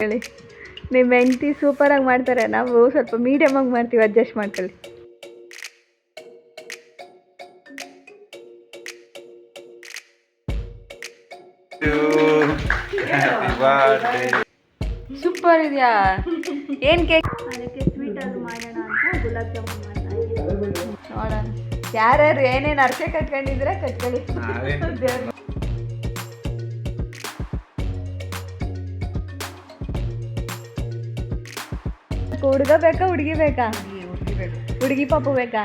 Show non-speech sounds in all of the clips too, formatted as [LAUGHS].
ಹೇಳಿ. ನಿಮ್ಮ ಹೆಂಡ್ತಿ ಸೂಪರಾಗಿ ಮಾಡ್ತಾರೆ. ನಾವು ಸ್ವಲ್ಪ ಮೀಡಿಯಮಾಗಿ ಮಾಡ್ತೀವಿ ಅಡ್ಜಸ್ಟ್ ಮಾಡ್ಕೊಳ್ಳಿ. ಸೂಪರ್ ಇದೆಯಾ? ಏನು ಕೇಕ್? ಅದಕ್ಕೆ ಸ್ವೀಟ್ ಅದು ಮಾಡೋಣ ಅಂತ ಗುಲಾಬ್ ಜಾಮೂನ್ ಮಾಡ್ತಾ ನೋಡೋಣ. ಯಾರ್ಯಾರು ಏನೇನು ಅರ್ಕೆ ಕಟ್ಕೊಂಡಿದ್ರೆ ಕಟ್ಕೊಳ್ಳಿ. ದೇವ್ರ್ ಹುಡುಗ ಬೇಕಾ? ಹುಡುಗಿ ಬೇಕಾ. ಹುಡುಗಿ ಪಾಪು ಬೇಕಾ?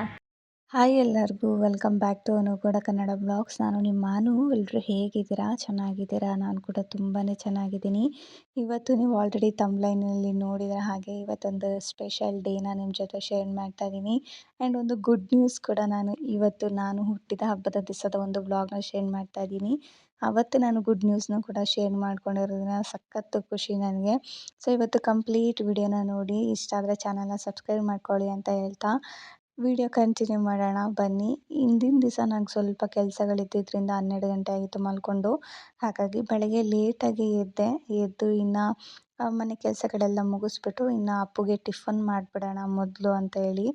ಹಾಯ್ ಎಲ್ಲರಿಗೂ ವೆಲ್ಕಮ್ ಬ್ಯಾಕ್ ಟು ಅನುಗೂಡ ಕನ್ನಡ ಬ್ಲಾಗ್ಸ್ ನಾನು ನಿಮ್ಮಾನು ಎಲ್ಲರೂ ಹೇಗಿದ್ದೀರಾ? ಚೆನ್ನಾಗಿದ್ದೀರಾ? ನಾನು ಕೂಡ ತುಂಬಾ ಚೆನ್ನಾಗಿದ್ದೀನಿ. ಇವತ್ತು ನೀವು ಆಲ್ರೆಡಿ ತಮ್ಲೈನಲ್ಲಿ ನೋಡಿದ್ರೆ ಹಾಗೆ ಇವತ್ತೊಂದು ಸ್ಪೆಷಲ್ ಡೇನ ನಿಮ್ಮ ಜೊತೆ ಶೇರ್ ಮಾಡ್ತಾ ಇದ್ದೀನಿ ಆ್ಯಂಡ್ ಒಂದು ಗುಡ್ ನ್ಯೂಸ್ ಕೂಡ ನಾನು ಇವತ್ತು ನಾನು ಹುಟ್ಟಿದ ಹಬ್ಬದ ದಿವಸದ ಒಂದು ಬ್ಲಾಗ್ನ ಶೇರ್ ಮಾಡ್ತಾ ಇದ್ದೀನಿ ಅವತ್ತು ನಾನು ಗುಡ್ ನ್ಯೂಸ್ನ ಕೂಡ ಶೇರ್ ಮಾಡ್ಕೊಂಡಿರೋದ್ರಿಂದ ಸಖತ್ತು ಖುಷಿ ನನಗೆ. ಸೊ ಇವತ್ತು ಕಂಪ್ಲೀಟ್ ವಿಡಿಯೋನ ನೋಡಿ, ಇಷ್ಟ ಆದರೆ ಚಾನಲ್ನ ಸಬ್ಸ್ಕ್ರೈಬ್ ಮಾಡ್ಕೊಳ್ಳಿ ಅಂತ ಹೇಳ್ತಾ. ವಿಡಿಯೋ ಕಂಟಿನ್ಯೂ ಮಾಡೋಣ, ಬನ್ನಿ. ಹಿಂದಿನ ದಿವಸ ನಂಗೆ ಸ್ವಲ್ಪ ಕೆಲಸಗಳಿದ್ದಿದ್ದರಿಂದ ಹನ್ನೆರಡು ಗಂಟೆ ಆಗಿತ್ತು ಮಲ್ಕೊಂಡು. ಹಾಗಾಗಿ ಬೆಳಗ್ಗೆ ಲೇಟಾಗಿ ಎದ್ದೆ. ಎದ್ದು ಇನ್ನು ಮನೆ ಕೆಲಸಗಳೆಲ್ಲ ಮುಗಿಸ್ಬಿಟ್ಟು ಇನ್ನು ಅಪ್ಪುಗೆ ಟಿಫನ್ ಮಾಡಿಬಿಡೋಣ ಮೊದಲು ಅಂತ ಹೇಳಿ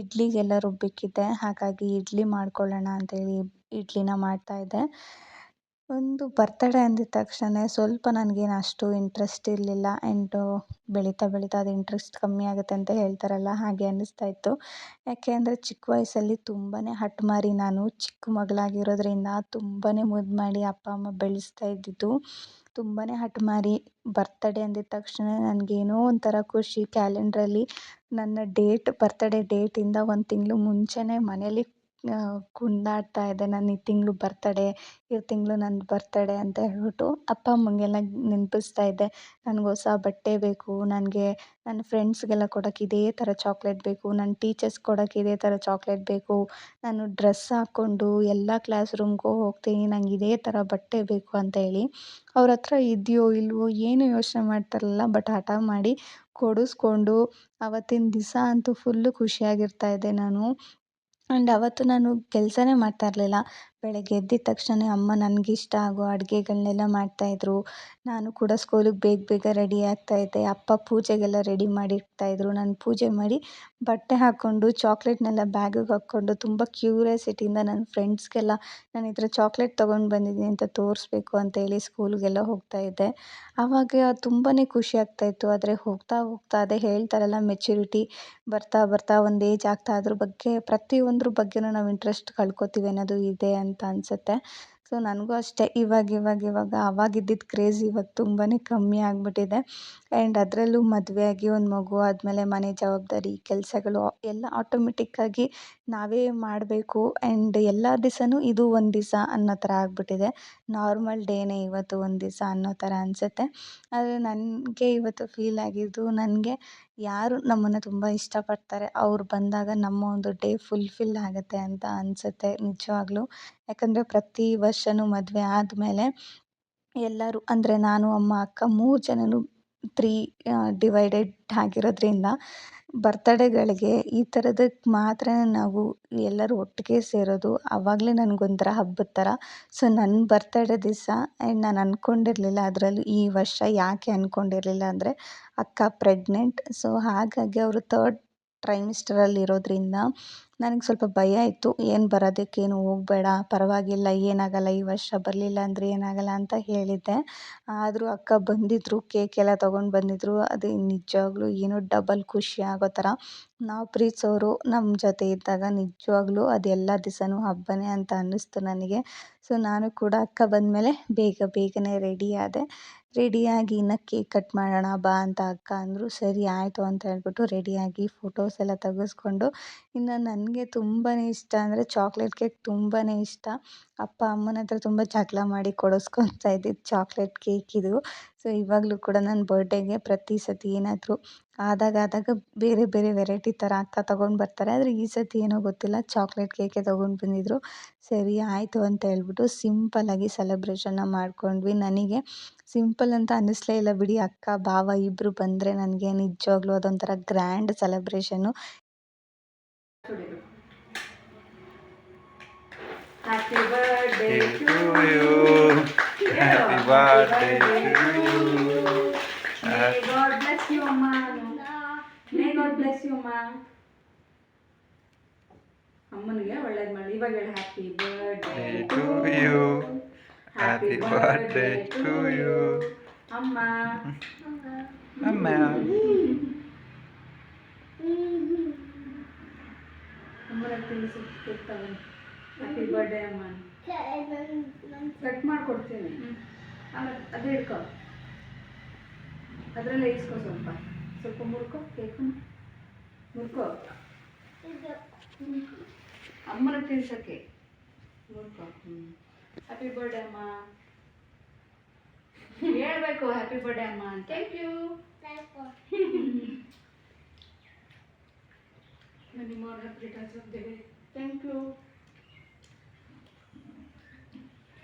ಇಡ್ಲಿಗೆಲ್ಲ ರುಬ್ಬಿಕ್ಕಿದ್ದೆ. ಹಾಗಾಗಿ ಇಡ್ಲಿ ಮಾಡ್ಕೊಳ್ಳೋಣ ಅಂತೇಳಿ ಇಡ್ಲಿನ ಮಾಡ್ತಾಯಿದ್ದೆ ಒಂದು ಬರ್ತಡೇ ಅಂದಿದ್ದ ತಕ್ಷಣ ಸ್ವಲ್ಪ ನನಗೇನು ಅಷ್ಟು ಇಂಟ್ರೆಸ್ಟ್ ಇರಲಿಲ್ಲ. ಆ್ಯಂಡ್ ಬೆಳೀತಾ ಬೆಳೀತಾ ಅದು ಇಂಟ್ರೆಸ್ಟ್ ಕಮ್ಮಿ ಆಗುತ್ತೆ ಅಂತ ಹೇಳ್ತಾರಲ್ಲ, ಹಾಗೆ ಅನ್ನಿಸ್ತಾ ಇತ್ತು. ಯಾಕೆ ಅಂದರೆ ಚಿಕ್ಕ ವಯಸ್ಸಲ್ಲಿ ತುಂಬಾ ಹಠಮಾರಿ ನಾನು ಚಿಕ್ಕ ಮಗಳಾಗಿರೋದ್ರಿಂದ ತುಂಬಾ ಮುದ್ದು ಮಾಡಿ ಅಪ್ಪ, ಅಮ್ಮ ಬೆಳೆಸ್ತಾ ಇದ್ದಿದ್ದು. ತುಂಬಾ ಹಠಮಾರಿ ಬರ್ತಡೇ ಅಂದಿದ್ದ ತಕ್ಷಣ ನನಗೇನೋ ಒಂಥರ ಖುಷಿ. ಕ್ಯಾಲೆಂಡ್ರಲ್ಲಿ ನನ್ನ ಡೇಟ್ ಬರ್ತಡೇ ಡೇಟಿಂದ ಒಂದು ತಿಂಗಳು ಮುಂಚೆನೇ ಮನೇಲಿ ಕುಣಿದಾಡ್ತಾ ಇದ್ದೆ. ನನ್ನ ಈ ತಿಂಗಳು ಬರ್ತಡೇ, ಈ ತಿಂಗಳು ನನ್ನ ಬರ್ತಡೇ ಅಂತ ಹೇಳ್ಬಿಟ್ಟು ಅಪ್ಪ ಅಮ್ಮಂಗೆಲ್ಲ ನೆನಪಿಸ್ತಾ ಇದ್ದೆ. ನನಗೆ ಹೊಸ ಬಟ್ಟೆ ಬೇಕು, ನನಗೆ ನನ್ನ ಫ್ರೆಂಡ್ಸ್ಗೆಲ್ಲ ಕೊಡೋಕೆ ಇದೇ ಥರ ಚಾಕ್ಲೇಟ್ ಬೇಕು ನನ್ನ ಟೀಚರ್ಸ್ ಕೊಡಕ್ಕೆ ಇದೇ ಥರ ಚಾಕ್ಲೇಟ್ ಬೇಕು, ನಾನು ಡ್ರೆಸ್ ಹಾಕ್ಕೊಂಡು ಎಲ್ಲ ಕ್ಲಾಸ್ ರೂಮ್ಗೂ ಹೋಗ್ತೀನಿ, ನಂಗೆ ಇದೇ ಥರ ಬಟ್ಟೆ ಬೇಕು ಅಂತ ಹೇಳಿ ಅವ್ರ ಹತ್ರ ಇದೆಯೋ ಇಲ್ವೋ ಏನು ಯೋಚನೆ ಮಾಡ್ತಾರಲ್ಲ, ಬಟ್ ಹಠ ಮಾಡಿ ಕೊಡಿಸ್ಕೊಂಡು ಅವತ್ತಿನ ದಿವಸ ಅಂತೂ ಫುಲ್ಲು ಖುಷಿಯಾಗಿರ್ತಾ ಇದ್ದೆ ನಾನು. ಆ್ಯಂಡ್ ಅವತ್ತು ನಾನು ಕೆಲಸನೇ ಮಾಡ್ತಾ ಇರಲಿಲ್ಲ. ಬೆಳಗ್ಗೆ ಎದ್ದಿದ ತಕ್ಷಣ ಅಮ್ಮ ನನಗಿಷ್ಟ ಆಗೋ ಅಡುಗೆಗಳ್ನೆಲ್ಲ ಮಾಡ್ತಾಯಿದ್ರು ನಾನು ಕೂಡ ಸ್ಕೂಲಿಗೆ ಬೇಗ ಬೇಗ ರೆಡಿ ಆಗ್ತಾಯಿದ್ದೆ ಅಪ್ಪ ಪೂಜೆಗೆಲ್ಲ ರೆಡಿ ಮಾಡಿ ಇದ್ದರು ನಾನು ಪೂಜೆ ಮಾಡಿ ಬಟ್ಟೆ ಹಾಕ್ಕೊಂಡು, ಚಾಕ್ಲೇಟ್ನೆಲ್ಲ ಬ್ಯಾಗಿಗೆ ಹಾಕ್ಕೊಂಡು, ತುಂಬ ಕ್ಯೂರಿಯಾಸಿಟಿಯಿಂದ ನನ್ನ ಫ್ರೆಂಡ್ಸ್ಗೆಲ್ಲ ನಾನು ಈ ಥರ ಚಾಕ್ಲೇಟ್ ತೊಗೊಂಡು ಬಂದಿದ್ದೀನಿ ಅಂತ ತೋರಿಸ್ಬೇಕು ಅಂತೇಳಿ ಸ್ಕೂಲ್ಗೆಲ್ಲ ಹೋಗ್ತಾಯಿದ್ದೆ ಆವಾಗ ತುಂಬಾ ಖುಷಿ ಆಗ್ತಾಯಿತ್ತು ಆದರೆ ಹೋಗ್ತಾ ಹೋಗ್ತಾ ಅದೇ ಹೇಳ್ತಾರಲ್ಲ ಮೆಚುರಿಟಿ ಬರ್ತಾ ಬರ್ತಾ ಒಂದು ಏಜ್ ಆಗ್ತಾ ಅದ್ರ ಬಗ್ಗೆ ಪ್ರತಿಯೊಂದ್ರ ಬಗ್ಗೆನೂ ನಾವು ಇಂಟ್ರೆಸ್ಟ್ ಕಳ್ಕೊತೀವಿ ಅನ್ನೋದು ಇದೆ ಅಂತ ಅನಿಸುತ್ತೆ. ಸೊ ನನಗೂ ಅಷ್ಟೇ. ಇವಾಗ ಇವಾಗ ಇವಾಗ ಅವಾಗ ಇದ್ದಿದ್ದ ಕ್ರೇಜ್ ಇವಾಗ ತುಂಬಾ ಕಮ್ಮಿ ಆಗಿಬಿಟ್ಟಿದೆ. ಆ್ಯಂಡ್ ಅದರಲ್ಲೂ ಮದುವೆ ಆಗಿ ಒಂದು ಮಗು ಆದಮೇಲೆ ಮನೆ ಜವಾಬ್ದಾರಿ, ಕೆಲಸಗಳು, ಎಲ್ಲ ಆಟೋಮೆಟಿಕ್ಕಾಗಿ ನಾವೇ ಮಾಡಬೇಕು ಆ್ಯಂಡ್ ಎಲ್ಲ ದಿವಸನೂ ಇದು ಒಂದು ದಿವಸ ಅನ್ನೋ ಥರ ಆಗಿಬಿಟ್ಟಿದೆ. ನಾರ್ಮಲ್ ಡೇನೇ ಇವತ್ತು ಒಂದು ದಿವಸ ಅನ್ನೋ ಥರ ಅನಿಸುತ್ತೆ. ಆದರೆ ನನಗೆ ಇವತ್ತು ಫೀಲ್ ಆಗಿದ್ದು ನನಗೆ ಯಾರು ನಮ್ಮನ್ನು ತುಂಬ ಇಷ್ಟಪಡ್ತಾರೆ. ಅವ್ರು ಬಂದಾಗ ನಮ್ಮ ಒಂದು ಡೇ ಫುಲ್ಫಿಲ್ ಆಗುತ್ತೆ ಅಂತ ಅನಿಸುತ್ತೆ ನಿಜವಾಗ್ಲೂ. ಯಾಕಂದರೆ ಪ್ರತಿ ವರ್ಷವೂ ಮದುವೆ ಆದಮೇಲೆ ಎಲ್ಲರೂ, ಅಂದರೆ ನಾನು, ಅಮ್ಮ, ಅಕ್ಕ ಮೂರು ಜನರೂ ತ್ರೀ ಡಿವೈಡೆಡ್ ಆಗಿರೋದ್ರಿಂದ ಬರ್ತಡೇಗಳಿಗೆ ಈ ಥರದಕ್ಕೆ ಮಾತ್ರ ನಾವು ಎಲ್ಲರೂ ಒಟ್ಟಿಗೆ ಸೇರೋದು. ಆವಾಗಲೇ ನನಗೊಂಥರ ಹಬ್ಬದ ಥರ ಸೊ ನನ್ನ ಬರ್ತಡೇ ದಿವಸ ಆ್ಯಂಡ್ ನಾನು ಅಂದ್ಕೊಂಡಿರ್ಲಿಲ್ಲ ಅದರಲ್ಲೂ ಈ ವರ್ಷ ಯಾಕೆ ಅಂದ್ಕೊಂಡಿರ್ಲಿಲ್ಲ ಅಂದರೆ ಅಕ್ಕ ಪ್ರೆಗ್ನೆಂಟ್ ಸೊ ಹಾಗಾಗಿ ಅವರು ತರ್ಡ್ ಟ್ರೈಮಿಸ್ಟರಲ್ಲಿ ಇರೋದ್ರಿಂದ ನನಗೆ ಸ್ವಲ್ಪ ಭಯ ಇತ್ತು. ಏನು ಬರೋದಕ್ಕೇನು ಹೋಗಬೇಡ, ಪರವಾಗಿಲ್ಲ, ಏನಾಗಲ್ಲ, ಈ ವರ್ಷ ಬರಲಿಲ್ಲ ಅಂದರೆ ಏನಾಗಲ್ಲ ಅಂತ ಹೇಳಿದ್ದೆ. ಆದರೂ ಅಕ್ಕ ಬಂದಿದ್ದರು ಕೇಕ್ ಎಲ್ಲ ತೊಗೊಂಡು ಬಂದಿದ್ದರು ಅದು ನಿಜವಾಗ್ಲೂ ಏನೋ ಡಬಲ್ ಖುಷಿ ಆಗೋ ಥರ. ನಾವು ಪ್ರೀತಿಸೋರು ನಮ್ಮ ಜೊತೆ ಇದ್ದಾಗ ನಿಜವಾಗ್ಲೂ ಅದು ಎಲ್ಲ ದಿವಸನೂ ಹಬ್ಬನೇ ಅಂತ ಅನ್ನಿಸ್ತು ನನಗೆ. ಸೊ ನಾನು ಕೂಡ ಅಕ್ಕ ಬಂದಮೇಲೆ ಬೇಗ ಬೇಗನೆ ರೆಡಿ ಆದೆ. ರೆಡಿಯಾಗಿ ಇನ್ನು ಕೇಕ್ ಕಟ್ ಮಾಡೋಣ, ಬಾ ಅಂತ ಅಕ್ಕ ಅಂದರು, ಸರಿ ಆಯಿತು ಅಂತ ಹೇಳ್ಬಿಟ್ಟು ರೆಡಿಯಾಗಿ ಫೋಟೋಸ್ ಎಲ್ಲ ತೆಗೆಸ್ಕೊಂಡು, ಇನ್ನು ನನಗೆ ತುಂಬಾ ಇಷ್ಟ ಅಂದರೆ ಚಾಕ್ಲೇಟ್ ಕೇಕ್ ತುಂಬಾ ಇಷ್ಟ. ಅಪ್ಪ ಅಮ್ಮನ ಹತ್ರ ತುಂಬ ಜಗಳ ಮಾಡಿ ಕೊಡಿಸ್ಕೊತಾ ಇದ್ದಿದ್ದು ಚಾಕ್ಲೇಟ್ ಕೇಕ್ ಇದು. ಸೊ ಇವಾಗಲೂ ಕೂಡ ನನ್ನ ಬರ್ಡೇಗೆ ಪ್ರತಿ ಸತಿ ಏನಾದರೂ ಆದಾಗ ಆದಾಗ ಬೇರೆ ಬೇರೆ ವೆರೈಟಿ ಥರ ಅಕ್ಕ ತಗೊಂಡು ಬರ್ತಾರೆ. ಆದರೆ ಈ ಸರ್ತಿ ಏನೋ ಗೊತ್ತಿಲ್ಲ ಚಾಕ್ಲೇಟ್ ಕೇಕೆ ತಗೊಂಡು ಬಂದಿದ್ದರು ಸರಿ ಆಯಿತು ಅಂತ ಹೇಳ್ಬಿಟ್ಟು ಸಿಂಪಲ್ಲಾಗಿ ಸೆಲೆಬ್ರೇಷನ್ನ ಮಾಡ್ಕೊಂಡ್ವಿ. ನನಗೆ ಸಿಂಪಲ್ ಅಂತ ಅನ್ನಿಸ್ಲೇ ಇಲ್ಲ ಬಿಡಿ ಅಕ್ಕ ಭಾವ ಇಬ್ಬರು ಬಂದರೆ ನನಗೆ ನಿಜವಾಗ್ಲೂ ಅದೊಂಥರ grand celebration Happy birthday To you. Happy birthday to you. God bless you, ಅಮ್ಮ. May God bless you, ಅಮ್ಮ. ಅಮ್ಮನಿಗೆ ಒಳ್ಳೇದು ಮಾಡಿ. ಇವಾಗ ಹೇಳಿ happy birthday to you happy birthday to you ಅಮ್ಮ ಅಮ್ಮ ಅಮ್ಮನ ತಿಳಿಸಿ ಹ್ಯಾಪಿ ಬರ್ಡೇ ಅಮ್ಮ. ಕಟ್ ಮಾಡ್ಕೊಡ್ತೀನಿ. ಆಮೇಲೆ ಅದೇ ಹಿಡ್ಕೊ. ಅದರಲ್ಲೇ ಇಸ್ಕೊ ಸ್ವಲ್ಪ. ಸ್ವಲ್ಪ ಮುರ್ಕೋ ಕೇಕು. ಮುರ್ಕೋ? ಅಮ್ಮನ ತಿನ್ಸೋಕ್ಕೆ. ಮುರ್ಕೋ. ಹ್ಞೂ ಹ್ಯಾಪಿ ಬರ್ಡೇ ಅಮ್ಮ. ಹೇಳ್ಬೇಕು ಹ್ಯಾಪಿ ಬರ್ಡೇ ಅಮ್ಮ ಅಂತ. ಥ್ಯಾಂಕ್ ಯು ನಿಮ್ಮ. Thank you.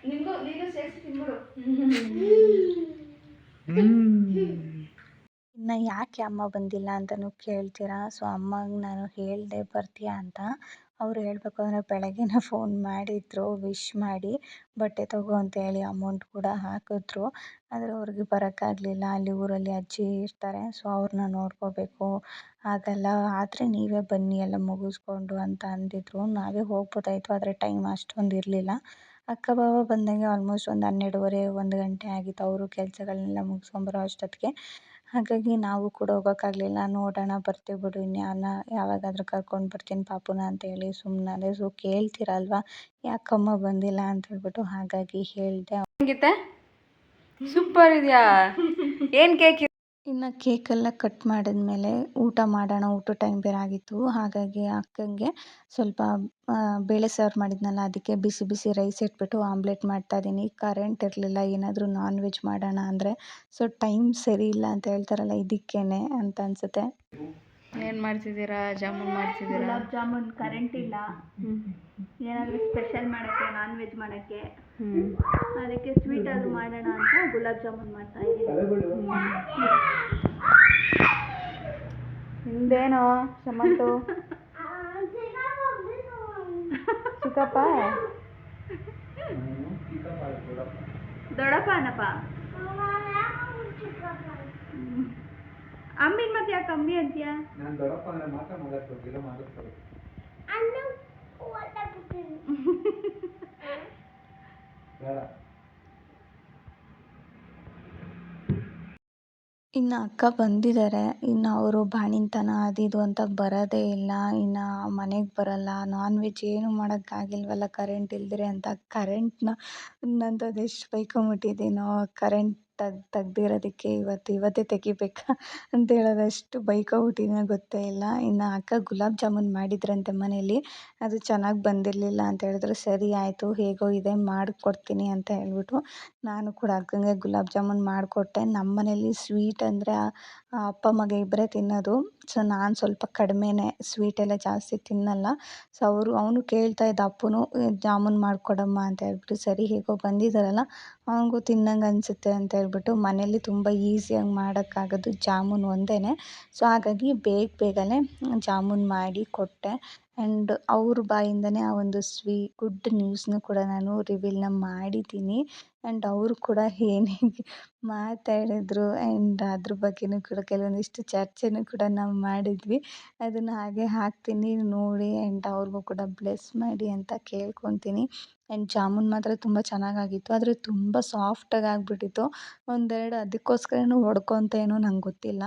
ನಿಂಗೂ ನೀನು ಸೇರಿಸಿ ತಿನ್ಬಿಡು. ಇನ್ನು ಯಾಕೆ ಅಮ್ಮ ಬಂದಿಲ್ಲ ಅಂತಲೂ ಕೇಳ್ತೀರಾ? ಸೊ ಅಮ್ಮಂಗೆ ನಾನು ಹೇಳಿದೆ ಬರ್ತೀಯಾ ಅಂತ. ಅವ್ರು ಹೇಳಬೇಕು ಅಂದರೆ ಬೆಳಗ್ಗೆನೇ ಫೋನ್ ಮಾಡಿದ್ರು ವಿಶ್ ಮಾಡಿ. ಬಟ್ಟೆ ತಗೋ ಅಂತ ಹೇಳಿ ಅಮೌಂಟ್ ಕೂಡ ಹಾಕಿದ್ರು. ಆದರೆ ಅವ್ರಿಗೆ ಬರೋಕ್ಕಾಗಲಿಲ್ಲ. ಅಲ್ಲಿ ಊರಲ್ಲಿ ಅಜ್ಜಿ ಇರ್ತಾರೆ ಸೊ ಅವ್ರನ್ನ ನೋಡ್ಕೋಬೇಕು. ಆಗಲ್ಲ ಆದರೆ ನೀವೇ ಬನ್ನಿ, ಎಲ್ಲ ಮುಗಿಸ್ಕೊಂಡು ಅಂತ ಅಂದಿದ್ರು. ನಾವೇ ಹೋಗ್ಬೋದಾಯಿತು, ಆದರೆ ಟೈಮ್ ಅಷ್ಟೊಂದು ಇರಲಿಲ್ಲ. ಅಕ್ಕ ಬಾವ ಬಂದಂಗೆ ಆಲ್ಮೋಸ್ಟ್ ಒಂದು ಹನ್ನೆರಡುವರೆ, ಒಂದು ಗಂಟೆ ಆಗಿತ್ತು. ಅವರು ಕೆಲಸಗಳನ್ನೆಲ್ಲ ಮುಗಿಸ್ಕೊಂಬರೋ ಅಷ್ಟೊತ್ತಿಗೆ. ಹಾಗಾಗಿ ನಾವು ಕೂಡ ಹೋಗೋಕ್ಕಾಗ್ಲಿಲ್ಲ. ನೋಡೋಣ, ಬರ್ತೀವಿ ಬಿಡು, ಇನ್ಯಾನ, ಯಾವಾಗಾದರೂ ಕರ್ಕೊಂಡು ಬರ್ತೀನಿ ಪಾಪುನ ಅಂತ ಹೇಳಿ ಸುಮ್ಮನಾದೆ ಸೊ, ಕೇಳ್ತೀರಲ್ವಾ? ಯಾಕಮ್ಮ ಬಂದಿಲ್ಲ ಅಂತ ಹೇಳ್ಬಿಟ್ಟು ಹಾಗಾಗಿ ಹೇಳಿದೆ. ಸೂಪರ್ ಇದೆಯಾ? ಏನು ಕೇಕ್ ಇನ್ನು ಕೇಕೆಲ್ಲ ಕಟ್ ಮಾಡಿದ್ಮೇಲೆ ಊಟ ಮಾಡೋಣ ಊಟದ ಟೈಮ್ ಬೇರೆ ಆಗಿತ್ತು ಹಾಗಾಗಿ ಅಕ್ಕಂಗೆ ಸ್ವಲ್ಪ ಆ, ಬೇಳೆ ಸಾರು ಮಾಡಿದ್ನಲ್ಲ ಅದಕ್ಕೆ ಬಿಸಿ ಬಿಸಿ ರೈಸ್ ಇಟ್ಬಿಟ್ಟು ಆಮ್ಲೆಟ್ ಮಾಡ್ತಾ ಮಾಡ್ತಾಯಿದ್ದೀನಿ ಕರೆಂಟ್ ಇರಲಿಲ್ಲ ಏನಾದರೂ ನಾನ್ ವೆಜ್ ಮಾಡೋಣ ಅಂದರೆ. ಸೊ ಟೈಮ್ ಸರಿ ಇಲ್ಲ ಅಂತ ಹೇಳ್ತಾರಲ್ಲ ಇದಕ್ಕೇನೆ ಅಂತ ಅನ್ಸುತ್ತೆ. ಏನು ಮಾಡ್ತಿದ್ದೀರಾ? ಜಾಮೂನ್ ಮಾಡ್ತಿದ್ದೀರಾ? ಗುಲಾಬ್ ಜಾಮೂನ್ ಕರೆಂಟ್ ಇಲ್ಲ. ಏನಾದರೂ ಸ್ಪೆಷಲ್ ಮಾಡೋಕ್ಕೆ ನಾನ್ ವೆಜ್ ಮಾಡೋಕ್ಕೆ? ಅದಕ್ಕೆ ಸ್ವೀಟ್ ಅದು ಮಾಡೋಣ ಅಂತ ಗುಲಾಬ್ ಜಾಮೂನ್ ಮಾಡ್ತಾ ಇದ್ದೀನಿ. ನಿಂದೇನೋ ಸಮಂತು ಚಿಕ್ಕಪ್ಪ? ದೊಡ್ಡಪ್ಪ ಅನಪ್ಪ ಅಮ್ಮಿನ ಮತ್ತೆ ಯಾಕೆ ಅಮ್ಮಿ ಅಂತೀಯ? ನಾನು ದೊಡ್ಡಪ್ಪ ಅಂದ್ರೆ ಮಾತ್ರ ಮಾತಾಡ್ಬೇಕು ಇಲ್ಲ ಮಾತಾಡ್ತಾರೆ [LAUGHS] ಬೇಡ. ಇನ್ನು ಅಕ್ಕ ಬಂದಿದ್ದಾರೆ ಇನ್ನು ಅವರು ಬಾಣಿಂತನ ಅದು ಇದು ಅಂತ ಬರೋದೇ ಇಲ್ಲ. ಇನ್ನು ಮನೆಗೆ ಬರಲ್ಲ. ನಾನ್ ವೆಜ್ ಏನು ಮಾಡೋಕ್ಕಾಗಿಲ್ವಲ್ಲ ಕರೆಂಟ್ ಇಲ್ದಿರೆ ಅಂತ ಕರೆಂಟ್ನ ನಂದು ಅದೆಷ್ಟು ಬೈಕೊಂಬಿಟ್ಟಿದ್ದೀನೋ ಕರೆಂಟ್ ತೆಗ್, ತೆಗ್ದಿರೋದಕ್ಕೆ ಇವತ್ತು, ಇವತ್ತೇ ತೆಗಿಬೇಕಾ ಅಂತ ಹೇಳೋದಷ್ಟು ಬೈಕೊಬಿಟ್ಟಿದ್ದೀನೋ ಗೊತ್ತೇ ಇಲ್ಲ. ಇನ್ನು ಅಕ್ಕ ಗುಲಾಬ್ ಜಾಮೂನ್ ಮಾಡಿದ್ರಂತೆ ಮನೇಲಿ. ಅದು ಚೆನ್ನಾಗಿ ಬಂದಿರಲಿಲ್ಲ ಅಂತ ಹೇಳಿದ್ರು. ಸರಿ ಆಯಿತು, ಹೇಗೋ ಇದೆ, ಮಾಡಿಕೊಡ್ತೀನಿ ಅಂತ ಹೇಳ್ಬಿಟ್ಟು ನಾನು ಕೂಡ ಅಕ್ಕಂಗೆ ಗುಲಾಬ್ ಜಾಮೂನ್ ಮಾಡಿಕೊಟ್ಟೆ. ನಮ್ಮ ಮನೇಲಿ ಸ್ವೀಟ್ ಅಂದರೆ ಅಪ್ಪ, ಮಗ ಇಬ್ಬರೇ ತಿನ್ನೋದು. ಸೊ ನಾನು ಸ್ವಲ್ಪ ಕಡಿಮೆನೇ ಸ್ವೀಟ್ ಎಲ್ಲ ಜಾಸ್ತಿ ತಿನ್ನಲ್ಲ. ಸೊ ಅವರು, ಅವನು ಕೇಳ್ತಾ ಇದ್ದ ಅಪ್ಪನೂ ಜಾಮೂನ್ ಮಾಡಿಕೊಡಮ್ಮ ಅಂತ ಹೇಳ್ಬಿಟ್ಟು, ಸರಿ, ಹೇಗೋ ಬಂದಿದ್ದಾರಲ್ಲ ಅವನಿಗೂ ತಿನ್ನಂಗೆ ಅನಿಸುತ್ತೆ ಅಂತ ಹೇಳ್ಬಿಟ್ಟು ಮನೇಲಿ ತುಂಬ ಈಸಿಯಾಗಿ ಮಾಡೋಕ್ಕಾಗೋದು ಜಾಮೂನ್ ಒಂದೇ ಸೊ ಹಾಗಾಗಿ ಬೇಗ ಬೇಗನೆ ಜಾಮೂನ್ ಮಾಡಿ ಕೊಟ್ಟೆ. ಆ್ಯಂಡ್ ಅವ್ರ ಬಾಯಿಂದನೇ ಆ ಒಂದು ಸ್ವೀ ಗುಡ್ ನ್ಯೂಸ್ನ ಕೂಡ ನಾನು ರಿವೀಲ್ನ ಮಾಡಿದ್ದೀನಿ. ಆ್ಯಂಡ್ ಅವರು ಕೂಡ ಏನೇ ಮಾತಾಡಿದ್ರು ಆ್ಯಂಡ್ ಅದ್ರ ಬಗ್ಗೆಯೂ ಕೂಡ ಕೆಲವೊಂದಿಷ್ಟು ಚರ್ಚೆನೂ ಕೂಡ ನಾವು ಮಾಡಿದ್ವಿ. ಅದನ್ನು ಹಾಗೆ ಹಾಕ್ತೀನಿ ನೋಡಿ ಆ್ಯಂಡ್ ಅವ್ರಿಗೂ ಕೂಡ ಬ್ಲೆಸ್ ಮಾಡಿ ಅಂತ ಕೇಳ್ಕೊತೀನಿ. ಆ್ಯಂಡ್ ಜಾಮೂನ್ ಮಾತ್ರ ತುಂಬ ಚೆನ್ನಾಗಾಗಿತ್ತು. ಆದರೆ ತುಂಬ ಸಾಫ್ಟಾಗಿ ಆಗಿಬಿಟ್ಟಿತ್ತು. ಒಂದೆರಡು ಅದಕ್ಕೋಸ್ಕರನೂ ಹೊಡ್ಕೊತೇನೋ ನಂಗೆ ಗೊತ್ತಿಲ್ಲ.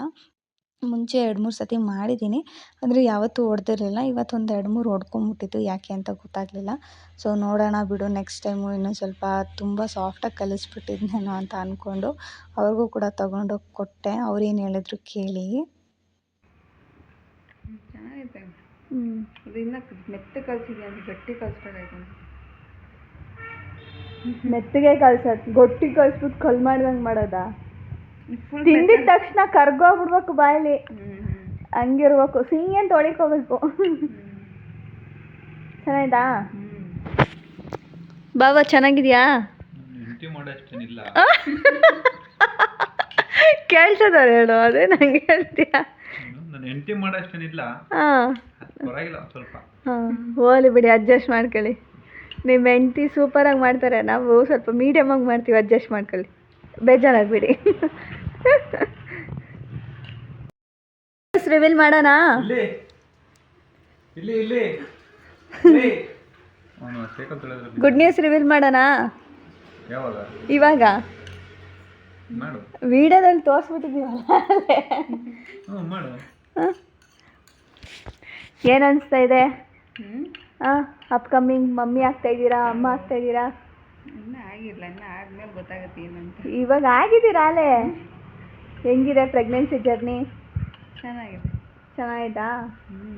ಮುಂಚೆ ಎರಡು ಮೂರು ಸತಿ ಮಾಡಿದ್ದೀನಿ ಅಂದರೆ ಯಾವತ್ತೂ ಹೊಡೆದಿರಲಿಲ್ಲ ಇವತ್ತು ಒಂದು ಎರಡು ಮೂರು ಹೊಡ್ಕೊಂಬಿಟ್ಟಿತ್ತು ಯಾಕೆ ಅಂತ ಗೊತ್ತಾಗಲಿಲ್ಲ. ಸೊ ನೋಡೋಣ ಬಿಡು ನೆಕ್ಸ್ಟ್ ಟೈಮು ಇನ್ನೂ ಸ್ವಲ್ಪ ತುಂಬ ಸಾಫ್ಟಾಗಿ ಕಲಿಸ್ಬಿಟ್ಟಿದ್ನೇನೋ ಅಂತ ಅಂದ್ಕೊಂಡು ಅವ್ರಿಗೂ ಕೂಡ ತೊಗೊಂಡೋಗಿ ಕೊಟ್ಟೆ. ಅವ್ರು ಏನು ಹೇಳಿದ್ರು ಕೇಳಿ. ಚೆನ್ನಾಗೈತೆ. ಹ್ಞೂ ಅದು ಇನ್ನ ಮೆತ್ತ ಅಂತ ಗಟ್ಟಿ ಕಲ್ಸ್ಬೇಕಾಯ್ತು ಮೆತ್ತಗೆ ಕಲ್ಸೋದು ಗೊಟ್ಟಿ ಕಲ್ಸ್ಬಿಟ್ಟು ಕಲ್ ಮಾಡ್ದಂಗೆ ಮಾಡೋದಾ? ತಿಂದಿದ ತಕ್ಷಣ ಕರ್ಗೋಗ್ಬಿಡ್ಬೇಕು ಬಾಯಲ್ಲಿ. ಹಂಗಿರ್ಬೇಕು. ಸಿಹಿ ಅಂತ ತೊಳಿಕೋಬೇಕು ಚೆನ್ನಾಯ್ತಾ? ಬಾಬಾ ಚೆನ್ನಾಗಿದ್ಯಾ? ಕೇಳ್ಸದವ್ರು ಹೇಳು ಅದೇ ನಂಗೆ ಹೇಳ್ತೀಯ? ಹೆಂಡತಿ ಮಾಡೋಷ್ಟೇನಿಲ್ಲ ಹಾಂ. ಪರವಾಗಿಲ್ಲ ಸ್ವಲ್ಪ. ಹಾಂ ಹೋಲಿ ಬಿಡಿ ಅಡ್ಜಸ್ಟ್ ಮಾಡ್ಕೊಳ್ಳಿ. ನಿಮ್ಮ ಹೆಂಡ್ತಿ ಸೂಪರಾಗಿ ಮಾಡ್ತಾರೆ. ನಾವು ಸ್ವಲ್ಪ ಮೀಡಿಯಮಾಗಿ ಮಾಡ್ತೀವಿ ಅಡ್ಜಸ್ಟ್ ಮಾಡ್ಕೊಳ್ಳಿ. ಬೇಜಾರಾಗಬೇಡಿ. ರಿವೀಲ್ ಮಾಡೋಣ? ಇಲ್ಲಿ. ಇಲ್ಲಿ ಇಲ್ಲಿ. ಅವನು ಸೈಕಲ್ ತೊಳೆದ್ರೆ ಗುಡ್ ನ್ಯೂಸ್ ರಿವೀಲ್ ಮಾಡೋಣ? ಯಾವಾಗ? ಇವಾಗ? ವೀಡಿಯೋದಲ್ಲಿ ತೋರಿಸ್ಬಿಟ್ಟಿದ್ದೀವಲ್ಲ ಮಾಡು. ಏನು ಅನಿಸ್ತಾ ಇದೆ? ಹಾಂ ಅಪ್ಕಮಿಂಗ್ ಮಮ್ಮಿ ಆಗ್ತಾ ಇದ್ದೀರಾ ಅಮ್ಮ ಆಗ್ತಾ ಇದ್ದೀರಾ? ಆದ್ಮೇಲೆ ಗೊತ್ತಾಗುತ್ತೆ ಏನಂತ. ಇವಾಗ ಆಗಿದ್ದೀರಾ ಅಲ್ಲೇ? ಹೆಂಗಿದೆ ಪ್ರೆಗ್ನೆನ್ಸಿ ಜರ್ನಿ ಚೆನ್ನಾಗಿದೆ. ಚೆನ್ನಾಗಿದಾ ಹ್ಞೂ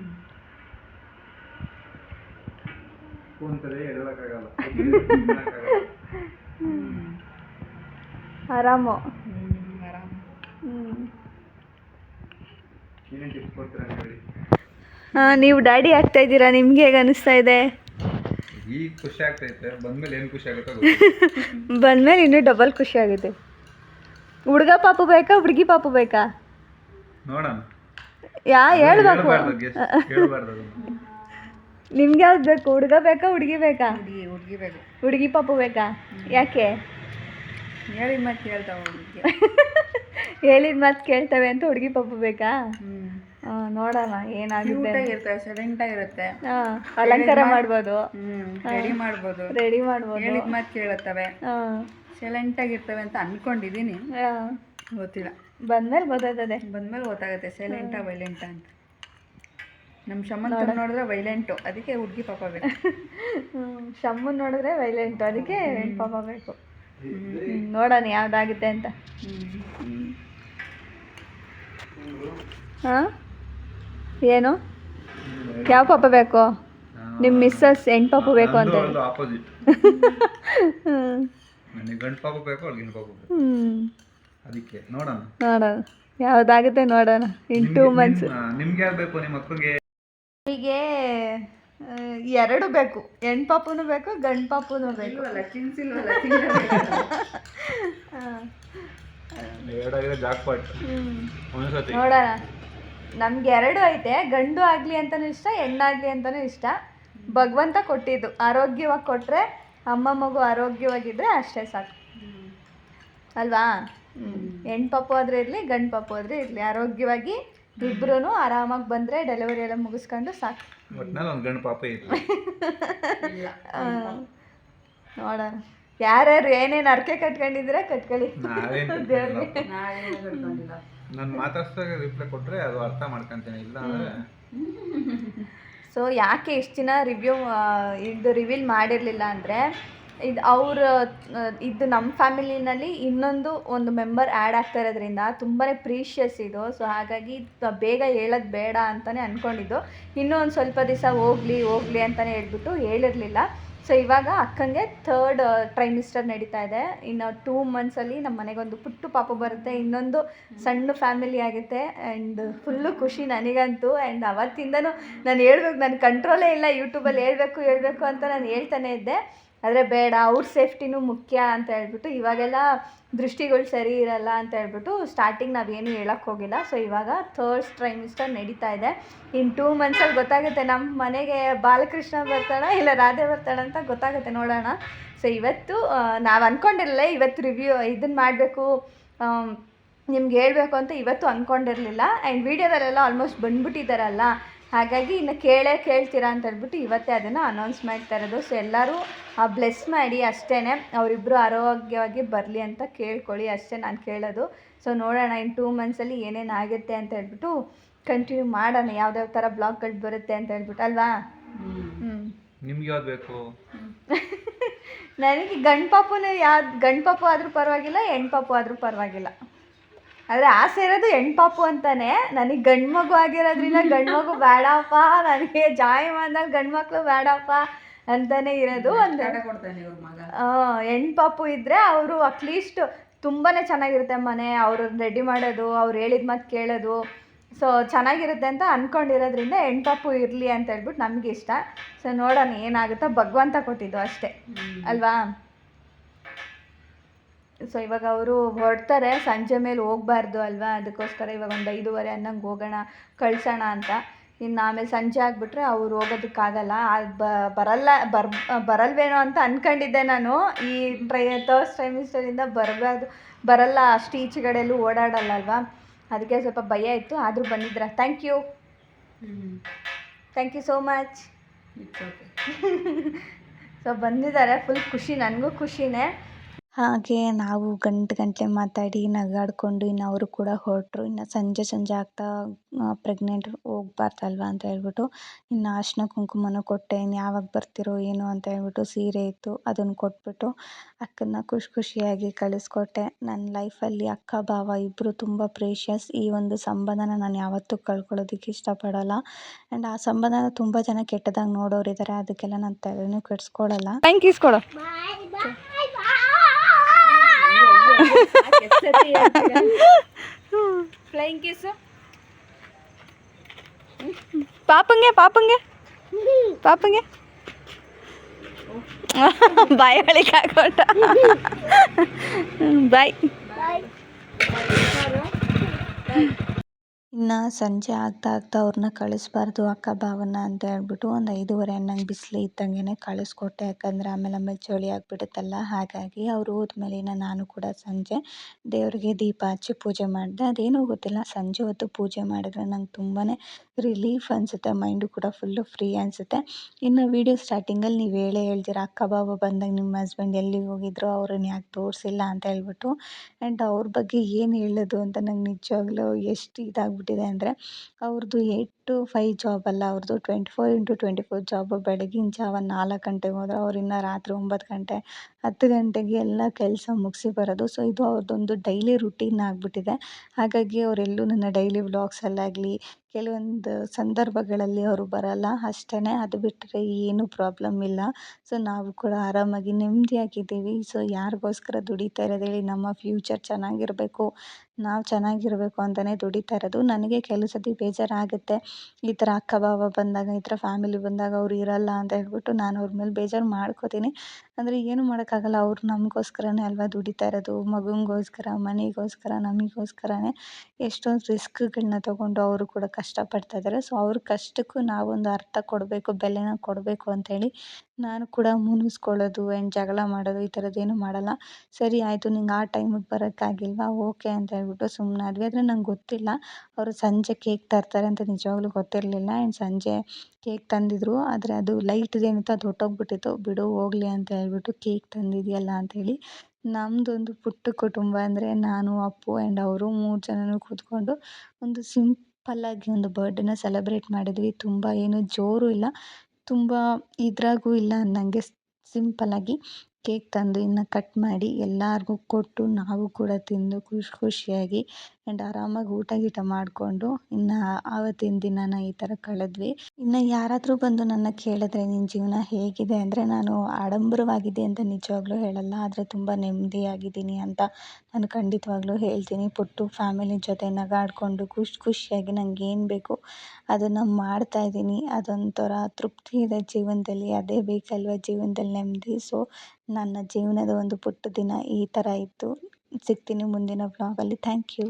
ಫೋನ್ ತಲೆ ಎಡಲಕ್ಕಾಗಲ್ಲ [LAUGHS] ಆರಾಮು. ನೀವು ಡ್ಯಾಡಿ ಆಗ್ತಾ ಇದ್ದೀರಾ? ನಿಮ್ಗೆ ಹೇಗೆ ಅನಿಸ್ತಾ ಇದೆ? ಈಗ ಖುಷಿ ಆಗ್ತೈತೆ ಬಂದ್ಮೇಲೆ ಏನು [LAUGHS] ಖುಷಿ ಆಗುತ್ತೆ ಬಂದ್ಮೇಲೆ ಇನ್ನೂ ಡಬಲ್ ಖುಷಿ ಆಗುತ್ತೆ. ಹುಡುಗ ಪಾಪು ಬೇಕಾ ಹುಡುಗಿ ಪಾಪು ಬೇಕಾ? ನೋಡೋಣ. ಯಾ ಹೇಳ್ಬೇಕು. [LAUGHS] ನಿಮ್ಗೆ ಯಾವ್ದು ಬೇಕು ಹುಡುಗ ಬೇಕಾ ಹುಡುಗಿ ಬೇಕಾ? ಹುಡುಗಿ ಹುಡುಗಿ ಬೇಕು. ಹುಡುಗಿ ಪಾಪು ಬೇಕಾ? ಯಾಕೆ? ಹೇಳಿದ ಮತ್ತೆ ಕೇಳ್ತಾವ ಹುಡುಗಿ. [LAUGHS] ಹೇಳಿದ ಮಾತು ಕೇಳ್ತವೆ ಅಂತ ಹುಡುಗಿ ಪಾಪು ಬೇಕಾ? ನೋಡೋಣ ಏನಾಗುತ್ತೆ ಇರ್ತವೆ ಸೈಲೆಂಟಾಗಿರುತ್ತೆ ಆಗಿರುತ್ತೆ ಅಲಂಕಾರ ಮಾಡ್ಬೋದು. ರೆಡಿ ಮಾಡ್ಬೋದು. ರೆಡಿ ಮಾಡ್ಬೋದು. ಹೇಳಿದ ಮಾತು ಕೇಳುತ್ತವೆ. ಸೈಲೆಂಟ್ ಆಗಿರ್ತವೆ ಅಂತ ಅನ್ಕೊಂಡಿದೀನಿ. ಗೊತ್ತಿಲ್ಲ. ಬಂದ್ಮೇಲೆ ಗೊತ್ತಾಗ್ತದೆ. ಬಂದ್ಮೇಲೆ ಗೊತ್ತಾಗುತ್ತೆ ಸೈಲೆಂಟಾ ವೈಲೆಂಟಾ ಅಂತ. ನಮ್ಮ ಶಮ್ಮನ್ ನೋಡಿದ್ರೆ ವೈಲೆಂಟು ಅದಕ್ಕೆ ಹುಡುಗಿ ಪಾಪ ಬೇಕು. ಹ್ಮ್ ಶಮ್ಮನ್ ನೋಡಿದ್ರೆ ವೈಲೆಂಟು ಅದಕ್ಕೆ ಪಾಪ ಬೇಕು. ಹ್ಮ್, ನೋಡೋಣ ಯಾವ್ದಾಗುತ್ತೆ ಅಂತ. ಹಾಂ? ಏನು? ಯಾವ ಪಾಪ ಬೇಕು? ನಿಮ್ಮ ಮಿಸ್ಸಸ್ ಹೆಣ್ಣು ಪಾಪ ಬೇಕು ಅಂತ. ನಂದು ಆಪೋಸಿಟ್ ಹ್ಮ್. ನನಗೆ ಗಂಡು ಪಾಪ ಬೇಕು ಅವ್ಳಿಗೆ ಹೆಣ್ಣು ಪಾಪ ಬೇಕು. ಅದಕ್ಕೆ ನೋಡೋಣ. ನೋಡೋಣ. ಯಾವ್ದಾಗುತ್ತೆ ನೋಡೋಣ. ಇನ್ ಟೂ ಮಂತ್ಸ್ ನಿಮ್ಗೆ ಬೇಕು? ನಿಮ್ಮ ಮಕ್ಕಳಿಗೆ ಅವರಿಗೆ ಎರಡು ಬೇಕು. ಹೆಣ್ ಪಾಪುನು ಬೇಕು ಗಂಡು ಪಾಪುನು ಬೇಕು. ನೋಡೋಣ. ನಮ್ಗೆ ಎರಡು ಐತೆ ಗಂಡು ಆಗಲಿ ಅಂತಲೂ ಇಷ್ಟ ಹೆಣ್ಣಾಗಲಿ ಅಂತಲೂ ಇಷ್ಟ. ಭಗವಂತ ಕೊಟ್ಟಿದ್ದು ಆರೋಗ್ಯವಾಗಿ ಕೊಟ್ಟರೆ ಅಮ್ಮ ಮಗು ಆರೋಗ್ಯವಾಗಿದ್ದರೆ ಅಷ್ಟೇ ಸಾಕು. ಅಲ್ವಾ? ಹೆಣ್ಣು ಪಾಪು ಆದರೆ ಇರಲಿ ಗಂಡು ಪಾಪು ಆದರೆ ಇರಲಿ ಆರೋಗ್ಯವಾಗಿ ಇಬ್ಬರೂ ಆರಾಮಾಗಿ ಬಂದರೆ ಡೆಲಿವರಿ ಎಲ್ಲ ಮುಗಿಸ್ಕೊಂಡು ಸಾಕು. ನೋಡೋಣ. ಯಾರ್ಯಾರು ಏನೇನು ಅರ್ಕೆ ಕಟ್ಕೊಂಡಿದ್ರೆ ಕಟ್ಕೊಳ್ಳಿ. ನಾನು ಮಾತಾಡ್ಸಿದಾಗ ರಿಪ್ಲೈ ಕೊಟ್ಟರೆ ಅದು ಅರ್ಥ ಮಾಡ್ಕೊಂತೀನಿ ಇಲ್ಲ ಅಂದರೆ ಸೊ ಯಾಕೆ ಇಷ್ಟು ದಿನ ರಿವ್ಯೂ ಇದು ರಿವೀಲ್ ಮಾಡಿರಲಿಲ್ಲ ಅಂದರೆ ಇದು ಅವ್ರ ಇದು ನಮ್ಮ ಫ್ಯಾಮಿಲಿನಲ್ಲಿ ಇನ್ನೊಂದು ಒಂದು ಮೆಂಬರ್ ಆ್ಯಡ್ ಆಗ್ತಾ ಇರೋದ್ರಿಂದ ತುಂಬಾ ಪ್ರೀಷಿಯಸ್ ಇದು. ಸೊ ಹಾಗಾಗಿ ಬೇಗ ಹೇಳೋದು ಬೇಡ ಅಂತಲೇ ಅಂದ್ಕೊಂಡಿದ್ದು ಇನ್ನೂ ಒಂದು ಸ್ವಲ್ಪ ದಿವಸ ಹೋಗಲಿ ಹೋಗಲಿ ಅಂತಲೇ ಹೇಳ್ಬಿಟ್ಟು ಹೇಳಿರಲಿಲ್ಲ. ಸೊ ಇವಾಗ ಅಕ್ಕಂಗೆ ಥರ್ಡ್ ಟ್ರೈಮಿಸ್ಟರ್ ನಡೀತಾ ಇದೆ. ಇನ್ನು ಟೂ ಮಂತ್ಸಲ್ಲಿ ನಮ್ಮ ಮನೆಗೊಂದು ಪುಟ್ಟು ಪಾಪ ಬರುತ್ತೆ. ಇನ್ನೊಂದು ಸಣ್ಣ ಫ್ಯಾಮಿಲಿ ಆಗುತ್ತೆ. ಆ್ಯಂಡ್ ಫುಲ್ಲು ಖುಷಿ ನನಗಂತೂ. ಆ್ಯಂಡ್ ಅವತ್ತಿಂದನೂ ನಾನು ಹೇಳ್ಬೇಕು ನನ್ನ ಕಂಟ್ರೋಲೇ ಇಲ್ಲ ಯೂಟ್ಯೂಬಲ್ಲಿ ಹೇಳ್ಬೇಕು ಹೇಳ್ಬೇಕು ಅಂತ ನಾನು ಹೇಳ್ತಾನೆ ಇದ್ದೆ. ಆದರೆ ಬೇಡ, ಅವ್ರ ಸೇಫ್ಟಿನೂ ಮುಖ್ಯ ಅಂತ ಹೇಳ್ಬಿಟ್ಟು ಇವಾಗೆಲ್ಲ ದೃಷ್ಟಿಗಳು ಸರಿ ಇರಲ್ಲ ಅಂತ ಹೇಳ್ಬಿಟ್ಟು ಸ್ಟಾರ್ಟಿಂಗ್ ನಾವೇನು ಹೇಳಕ್ಕೆ ಹೋಗಿಲ್ಲ. ಸೊ ಇವಾಗ ಥರ್ಡ್ ಟ್ರೈಮಿಸ್ಟರ್ ನಡೀತಾ ಇದೆ. ಇನ್ನು ಟೂ ಮಂತ್ಸಲ್ಲಿ ಗೊತ್ತಾಗುತ್ತೆ ನಮ್ಮ ಮನೆಗೆ ಬಾಲಕೃಷ್ಣ ಬರ್ತಾಳ ಇಲ್ಲ ರಾಧೆ ಬರ್ತಾಳ ಅಂತ ಗೊತ್ತಾಗುತ್ತೆ, ನೋಡೋಣ. ಸೊ ಇವತ್ತು ನಾವು ಅಂದ್ಕೊಂಡಿರಲಿಲ್ಲ ಇವತ್ತು ರಿವ್ಯೂ ಇದನ್ನು ಮಾಡಬೇಕು ನಿಮ್ಗೆ ಹೇಳಬೇಕು ಅಂತ ಇವತ್ತು ಅಂದ್ಕೊಂಡಿರಲಿಲ್ಲ ಆ್ಯಂಡ್ ವೀಡಿಯೋದಲ್ಲೆಲ್ಲ ಆಲ್ಮೋಸ್ಟ್ ಬಂದ್ಬಿಟ್ಟಿದ್ದಾರಲ್ಲ ಹಾಗಾಗಿ ಇನ್ನು ಕೇಳೇ ಕೇಳ್ತೀರಾ ಅಂತ ಹೇಳ್ಬಿಟ್ಟು ಇವತ್ತೇ ಅದನ್ನು ಅನೌನ್ಸ್ ಮಾಡ್ತಾ ಇರೋದು. ಸೊ ಎಲ್ಲರೂ ಬ್ಲೆಸ್ ಮಾಡಿ ಅಷ್ಟೇ ಅವರಿಬ್ಬರು ಆರೋಗ್ಯವಾಗಿ ಬರಲಿ ಅಂತ ಕೇಳ್ಕೊಳ್ಳಿ. ಅಷ್ಟೇ ನಾನು ಕೇಳೋದು. ಸೊ ನೋಡೋಣ ಇನ್ನು ಟೂ ಮಂತ್ಸಲ್ಲಿ ಏನೇನು ಆಗುತ್ತೆ ಅಂತ ಹೇಳ್ಬಿಟ್ಟು ಕಂಟಿನ್ಯೂ ಮಾಡೋಣ. ಯಾವ್ದಾವ ಥರ ಬ್ಲಾಗ್ಗಳು ಬರುತ್ತೆ ಅಂತ ಹೇಳ್ಬಿಟ್ಟು ಅಲ್ವಾ? ನಿಮ್ಗೆ ಯಾವ್ದು ಬೇಕು? [LAUGHS] ನನಗೆ ಗಂಡು ಪಾಪುನೇ ಯಾವ್ದು ಗಂಡು ಪಾಪು ಆದರೂ ಪರವಾಗಿಲ್ಲ ಹೆಣ್ಣು ಪಾಪು ಆದರೂ ಪರವಾಗಿಲ್ಲ. ಆದರೆ ಆಸೆ ಇರೋದು ಹೆಣ್ಣು ಪಾಪು ಅಂತಾನೆ. ನನಗೆ ಗಂಡು ಮಗು ಆಗಿರೋದ್ರಿಂದ ಗಂಡು ಮಗು ಬೇಡಪ್ಪ ನನಗೆ ಜಾಯಿ ಮಾಡ್ದಾಗ ಗಂಡು ಮಕ್ಕಳು ಬೇಡಪ್ಪ ಅಂತಾನೆ ಇರೋದು ಒಂದು ಹೆಣ್ಣು ಪಾಪು ಇದ್ದರೆ ಅವರು ಅಟ್ಲೀಸ್ಟ್ ತುಂಬಾ ಚೆನ್ನಾಗಿರುತ್ತೆ ಮನೆ ಅವರು ರೆಡಿ ಮಾಡೋದು ಅವ್ರು ಹೇಳಿದ ಮಾತು ಕೇಳೋದು. ಸೊ ಚೆನ್ನಾಗಿರುತ್ತೆ ಅಂತ ಅಂದ್ಕೊಂಡಿರೋದ್ರಿಂದ ಹೆಣ್ಪಾಪು ಇರಲಿ ಅಂತ ಹೇಳ್ಬಿಟ್ಟು ನಮಗೆ ಇಷ್ಟ. ಸೊ ನೋಡೋಣ ಏನಾಗುತ್ತೋ ಭಗವಂತ ಕೊಟ್ಟಿದ್ದು ಅಷ್ಟೇ. ಅಲ್ವಾ? ಸೊ ಇವಾಗ ಅವರು ಹೊರಡ್ತಾರೆ ಸಂಜೆ ಮೇಲೆ ಹೋಗಬಾರ್ದು ಅಲ್ವಾ? ಅದಕ್ಕೋಸ್ಕರ ಇವಾಗ ಒಂದು ಐದೂವರೆ ಅನ್ನಂಗೆ ಹೋಗೋಣ ಕಳ್ಸೋಣ ಅಂತ. ಇನ್ನು ಆಮೇಲೆ ಸಂಜೆ ಆಗಿಬಿಟ್ರೆ ಅವ್ರು ಹೋಗೋದಕ್ಕಾಗಲ್ಲ. ಬರಲ್ಲ ಬರ್ ಬರಲ್ವೇನೋ ಅಂತ ಅಂದ್ಕೊಂಡಿದ್ದೆ ನಾನು. ಈ ಟ್ರೈ ತರ್ಸ್ ಟ್ರೈಮಿಸ್ಟರಿಂದ ಬರಬಾರ್ದು ಬರಲ್ಲ ಅಷ್ಟು ಈಚೆಗಡೆಯಲ್ಲೂ ಓಡಾಡಲ್ಲ ಅಲ್ವಾ? ಅದಕ್ಕೆ ಸ್ವಲ್ಪ ಭಯ ಇತ್ತು ಆದರೂ ಬಂದಿದ್ರ. Thank you thank you so much so ಬಂದಿದ್ದಾರೆ ಫುಲ್ ಖುಷಿ ನನಗೂ ಖುಷಿನೇ. ಹಾಗೆ ನಾವು ಗಂಟು ಗಂಟೆ ಮಾತಾಡಿ ನಗಾಡಿಕೊಂಡು ಇನ್ನು ಅವರು ಕೂಡ ಹೊರಟ್ರು. ಇನ್ನು ಸಂಜೆ ಸಂಜೆ ಆಗ್ತಾ ಪ್ರೆಗ್ನೆಂಟ್ ಹೋಗ್ಬಾರ್ದಲ್ವ ಅಂತ ಹೇಳ್ಬಿಟ್ಟು ಇನ್ನು ಅರಿಶಿನ ಕುಂಕುಮನೂ ಕೊಟ್ಟೆ. ಇನ್ನು ಯಾವಾಗ ಬರ್ತೀರೋ ಏನೋ ಅಂತ ಹೇಳ್ಬಿಟ್ಟು ಸೀರೆ ಇತ್ತು ಅದನ್ನು ಕೊಟ್ಬಿಟ್ಟು ಅಕ್ಕನ ಖುಷಿ ಖುಷಿಯಾಗಿ ಕಳಿಸ್ಕೊಟ್ಟೆ. ನನ್ನ ಲೈಫಲ್ಲಿ ಅಕ್ಕ ಭಾವ ಇಬ್ಬರು ತುಂಬ ಪ್ರೇಷಿಯಸ್ ಈ ಒಂದು ಸಂಬಂಧನ ನಾನು ಯಾವತ್ತೂ ಕಳ್ಕೊಳ್ಳೋದಕ್ಕೆ ಇಷ್ಟಪಡೋಲ್ಲ. ಆ್ಯಂಡ್ ಆ ಸಂಬಂಧನ ತುಂಬ ಜನ ಕೆಟ್ಟದಾಗಿ ನೋಡೋರಿದ್ದಾರೆ ಅದಕ್ಕೆಲ್ಲ ನಾನು ತಲೆನೂ ಕೆಡಿಸ್ಕೊಳ್ಳಲ್ಲ ಥ್ಯಾಂಕ್ ಯು ఫ్లయింగ్ కిస్ பாப்பங்க பாப்பங்க பாப்பங்க பாய் வலிக்காக்கோட்டா பாய் பாய் ಇನ್ನು ಸಂಜೆ ಆಗ್ತಾ ಆಗ್ತಾ ಅವ್ರನ್ನ ಕಳಿಸ್ಬಾರ್ದು ಅಕ್ಕ ಭಾವನ ಅಂತ ಹೇಳ್ಬಿಟ್ಟು ಒಂದು ಐದೂವರೆ ಅನ್ನಂಗೆ ಬಿಸ್ಲು ಇದ್ದಂಗೆ ಕಳಿಸ್ಕೊಟ್ಟೆ. ಯಾಕಂದರೆ ಆಮೇಲೆ ಆಮೇಲೆ ಚಳಿ ಆಗಿಬಿಡುತ್ತಲ್ಲ, ಹಾಗಾಗಿ ಅವ್ರು ಹೋದ್ಮೇಲೆ ಇನ್ನು ನಾನು ಕೂಡ ಸಂಜೆ ದೇವರಿಗೆ ದೀಪ ಹಚ್ಚಿ ಪೂಜೆ ಮಾಡಿದೆ. ಅದೇನೋ ಗೊತ್ತಿಲ್ಲ, ಸಂಜೆ ಹೊತ್ತು ಪೂಜೆ ಮಾಡಿದ್ರೆ ನಂಗೆ ತುಂಬಾ ರಿಲೀಫ್ ಅನಿಸುತ್ತೆ ಮೈಂಡು ಕೂಡ ಫುಲ್ಲು ಫ್ರೀ ಅನಿಸುತ್ತೆ. ಇನ್ನು ವಿಡಿಯೋ ಸ್ಟಾರ್ಟಿಂಗಲ್ಲಿ ನೀವು ಹೇಳೇ ಹೇಳ್ತೀರ, ಅಕ್ಕ ಬಾವ ಬಂದಾಗ ನಿಮ್ಮ ಹಸ್ಬೆಂಡ್ ಎಲ್ಲಿಗೆ ಹೋಗಿದ್ರು, ಅವ್ರನ್ನ ಯಾಕೆ ತೋರಿಸಿಲ್ಲ ಅಂತ ಹೇಳ್ಬಿಟ್ಟು. ಆ್ಯಂಡ್ ಅವ್ರ ಬಗ್ಗೆ ಏನು ಹೇಳೋದು ಅಂತ ನಂಗೆ ನಿಜವಾಗ್ಲೂ ಎಷ್ಟು ಇದಾಗ್ಬಿಟ್ಟಿದೆ ಅಂದರೆ ಅವ್ರದ್ದು ಏಯ್ಟ್ ಟು ಫೈ ಜಾಬ್ ಅಲ್ಲ ಅವ್ರದ್ದು twenty four into twenty four job ಬೆಳಗಿನ ಜಾವ ನಾಲ್ಕು ಗಂಟೆಗೆ ಹೋದ್ರೆ ಅವ್ರು ಇನ್ನು ರಾತ್ರಿ ಒಂಬತ್ತು ಗಂಟೆ, ಹತ್ತು ಗಂಟೆಗೆ ಎಲ್ಲ ಕೆಲಸ ಮುಗಿಸಿ ಬರೋದು. ಸೊ ಇದು ಅವ್ರದ್ದೊಂದು ಡೈಲಿ ರುಟೀನ್ ಆಗಿಬಿಟ್ಟಿದೆ. ಹಾಗಾಗಿ ಅವರೆಲ್ಲೂ ನನ್ನ ಡೈಲಿ ವ್ಲಾಗ್ಸಲ್ಲಾಗಲಿ ಕೆಲವೊಂದು ಸಂದರ್ಭಗಳಲ್ಲಿ ಅವರು ಬರಲ್ಲ ಅಷ್ಟೇ ಅದು ಬಿಟ್ಟರೆ ಏನೂ ಪ್ರಾಬ್ಲಮ್ ಇಲ್ಲ. ಸೊ ನಾವು ಕೂಡ ಆರಾಮಾಗಿ ನೆಮ್ಮದಿಯಾಗಿದ್ದೀವಿ. ಸೊ ಯಾರಿಗೋಸ್ಕರ ದುಡಿತಾ ಇರೋದು ಹೇಳಿ, ನಮ್ಮ ಫ್ಯೂಚರ್ ಚೆನ್ನಾಗಿರಬೇಕು, ನಾವು ಚೆನ್ನಾಗಿರಬೇಕು ಅಂತಲೇ ದುಡಿತಾ ಇರೋದು. ನನಗೆ ಕೆಲವು ಸತಿ ಬೇಜಾರಾಗುತ್ತೆ. ಈ ಥರ ಅಕ್ಕ ಭಾವ ಬಂದಾಗ, ಈ ಥರ ಫ್ಯಾಮಿಲಿ ಬಂದಾಗ ಅವ್ರು ಇರಲ್ಲ ಅಂತ ಹೇಳಿಬಿಟ್ಟು ನಾನು ಅವ್ರ ಮೇಲೆ ಬೇಜಾರು ಮಾಡ್ಕೋತೀನಿ. ಅಂದರೆ ಏನು ಮಾಡೋಕ್ಕಾಗಲ್ಲ, ಅವ್ರು ನಮಗೋಸ್ಕರನೇ ಅಲ್ವಾ ದುಡಿತಾ ಇರೋದು ಮಗುನಿಗೋಸ್ಕರ ಮನೆಗೋಸ್ಕರ, ನಮಗೋಸ್ಕರನೇ ಎಷ್ಟೊಂದು ರಿಸ್ಕ್ಗಳನ್ನ ತಗೊಂಡು ಅವರು ಕೂಡ ಕಷ್ಟಪಡ್ತಾ ಇದ್ದಾರೆ ಸೊ ಅವ್ರ ಕಷ್ಟಕ್ಕೂ ನಾವೊಂದು ಅರ್ಥ ಕೊಡಬೇಕು, ಬೆಲೆನ ಕೊಡಬೇಕು ಅಂಥೇಳಿ ನಾನು ಕೂಡ ಮುನಿಸ್ಕೊಳ್ಳೋದು ಆ್ಯಂಡ್ ಜಗಳ ಮಾಡೋದು ಈ ಥರದ್ದೇನೂ ಮಾಡಲ್ಲ. ಸರಿ ಆಯಿತು, ನಿಂಗೆ ಆ ಟೈಮಿಗೆ ಬರೋಕ್ಕಾಗಿಲ್ವಾ? ಓಕೆ ಅಂತ ಹೇಳ್ಬಿಟ್ಟು ಸುಮ್ಮನಾದ್ವಿ ಆದರೆ ನಂಗೆ ಗೊತ್ತಿಲ್ಲ, ಅವರು ಸಂಜೆ ಕೇಕ್ ತರ್ತಾರೆ ಅಂತ ನಿಜವಾಗ್ಲೂ ಗೊತ್ತಿರಲಿಲ್ಲ. ಆ್ಯಂಡ್ ಸಂಜೆ ಕೇಕ್ ತಂದಿದ್ರು, ಆದರೆ ಅದು ಲೈಟ್ದೇನಿತ್ತು ಅದು ಹೊರ್ಟೋಗ್ಬಿಟ್ಟಿತ್ತು. ಬಿಡು, ಹೋಗಲಿ ಅಂತ ಹೇಳ್ಬಿಟ್ಟು ಕೇಕ್ ತಂದಿದ್ಯಲ್ಲ ಅಂಥೇಳಿ ನಮ್ಮದೊಂದು ಪುಟ್ಟ ಕುಟುಂಬ ಅಂದರೆ ನಾನು, ಅಪ್ಪು ಆ್ಯಂಡ್ ಅವರು ಮೂರು ಜನರೂ ಕೂತ್ಕೊಂಡು ಒಂದು ಸಿಂಪಲ್ಲಾಗಿ ಒಂದು ಬರ್ಡೇನ ಸೆಲೆಬ್ರೇಟ್ ಮಾಡಿದ್ವಿ. ತುಂಬ ಏನು ಜೋರು ಇಲ್ಲ, ತುಂಬ ಇದ್ರಾಗೂ ಇಲ್ಲ ಅನ್ನಂಗೆ ಸಿಂಪಲ್ಲಾಗಿ ಕೇಕ್ ತಂದು ಇನ್ನು ಕಟ್ ಮಾಡಿ ಎಲ್ಲರಿಗೂ ಕೊಟ್ಟು ನಾವು ಕೂಡ ತಿಂದು ಖುಷಿ ಖುಷಿಯಾಗಿ ಆ್ಯಂಡ್ ಆರಾಮಾಗಿ ಊಟ ಗೀಟ ಮಾಡಿಕೊಂಡು ಇನ್ನು ಆವತ್ತಿನ ದಿನಾನ ಈ ಥರ ಕಳೆದ್ವಿ. ಇನ್ನು ಯಾರಾದರೂ ಬಂದು ನನ್ನ ಕೇಳಿದ್ರೆ ನಿನ್ನ ಜೀವನ ಹೇಗಿದೆ ಅಂದರೆ ನಾನು ಆಡಂಬರವಾಗಿದೆ ಅಂತ ನಿಜವಾಗ್ಲೂ ಹೇಳಲ್ಲ, ಆದರೆ ತುಂಬ ನೆಮ್ಮದಿಯಾಗಿದ್ದೀನಿ ಅಂತ ನಾನು ಖಂಡಿತವಾಗ್ಲೂ ಹೇಳ್ತೀನಿ. ಪುಟ್ಟು ಫ್ಯಾಮಿಲಿ ಜೊತೆ ನಗಾಡಿಕೊಂಡು ಖುಷಿ ಖುಷಿಯಾಗಿ ನನಗೆ ಏನು ಬೇಕು ಅದನ್ನು ಮಾಡ್ತಾಯಿದ್ದೀನಿ ಅದೊಂಥರ ತೃಪ್ತಿ ಇದೆ ಜೀವನದಲ್ಲಿ, ಅದೇ ಬೇಕಲ್ವ ಜೀವನದಲ್ಲಿ ನೆಮ್ಮದಿ? ಸೊ ನನ್ನ ಜೀವನದ ಒಂದು ಪುಟ್ಟ ದಿನ ಈ ಥರ ಇತ್ತು. ಸಿಗ್ತೀನಿ ಮುಂದಿನ ವ್ಲಾಗಲ್ಲಿ ಥ್ಯಾಂಕ್ ಯು